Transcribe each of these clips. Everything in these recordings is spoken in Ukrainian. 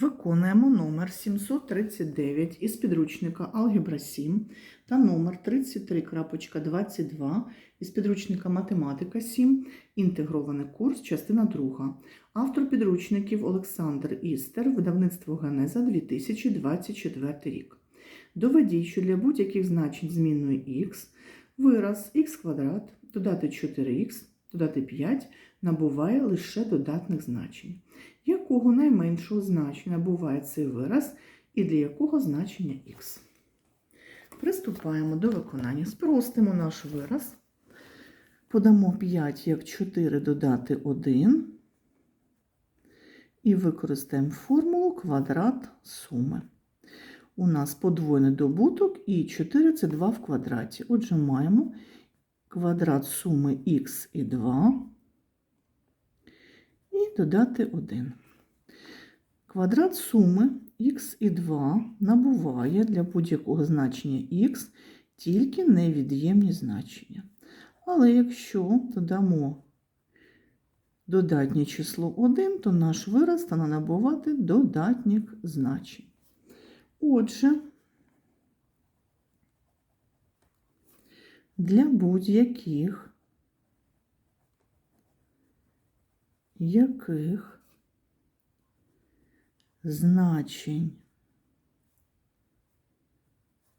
Виконуємо номер 739 із підручника Алгебра 7 та номер 33.22 із підручника Математика 7, інтегрований курс, частина 2. Автор підручників Олександр Істер, видавництво Генеза 2024 рік. Доведіть, що для будь-яких значень змінної х вираз х квадрат додати 4х, додати 5 набуває лише додатних значень якого найменшого значення буває цей вираз і для якого значення х. Приступаємо до виконання. Спростимо наш вираз. Подамо 5 як 4 додати 1 і використаємо формулу квадрат суми. У нас подвоєний добуток і 4 це 2 в квадраті. Отже, маємо квадрат суми х і 2 і додати 1. Квадрат суми х і 2 набуває для будь-якого значення х тільки невід'ємні значення. Але якщо додамо додатнє число 1, то наш вираз стане набувати додатніх значень. Отже, для будь-яких яких значень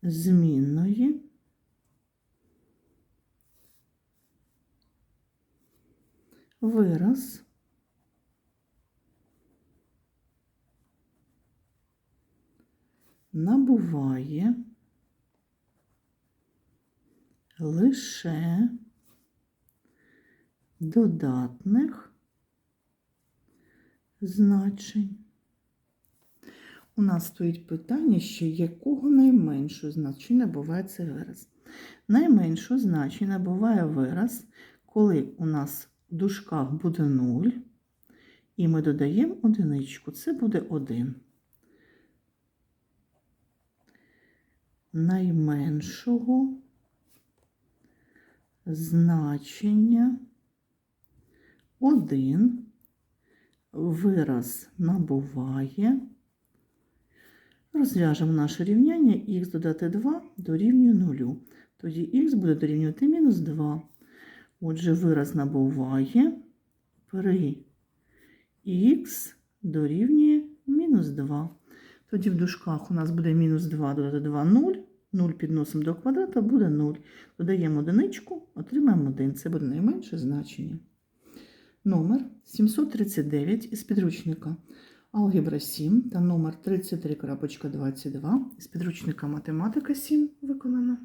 змінної вираз набуває лише додатних значень. У нас стоїть питання, що якого найменшого значення буває цей вираз. Найменшого значення буває вираз, коли у нас в дужках буде 0, і ми додаємо одиничку, це буде 1. Найменшого значення 1 вираз набуває. Розв'яжемо наше рівняння х додати 2 дорівнює 0. Тоді х буде дорівнювати мінус 2. Отже, вираз набуває при х дорівнює мінус 2. Тоді в дужках у нас буде мінус 2 додати 2 0. 0 підносимо до квадрата, буде 0. Додаємо одиничку, отримаємо 1. Це буде найменше значення. Номер 739 із підручника Алгебра 7 та номер 33.22 із підручника Математика 7 виконано.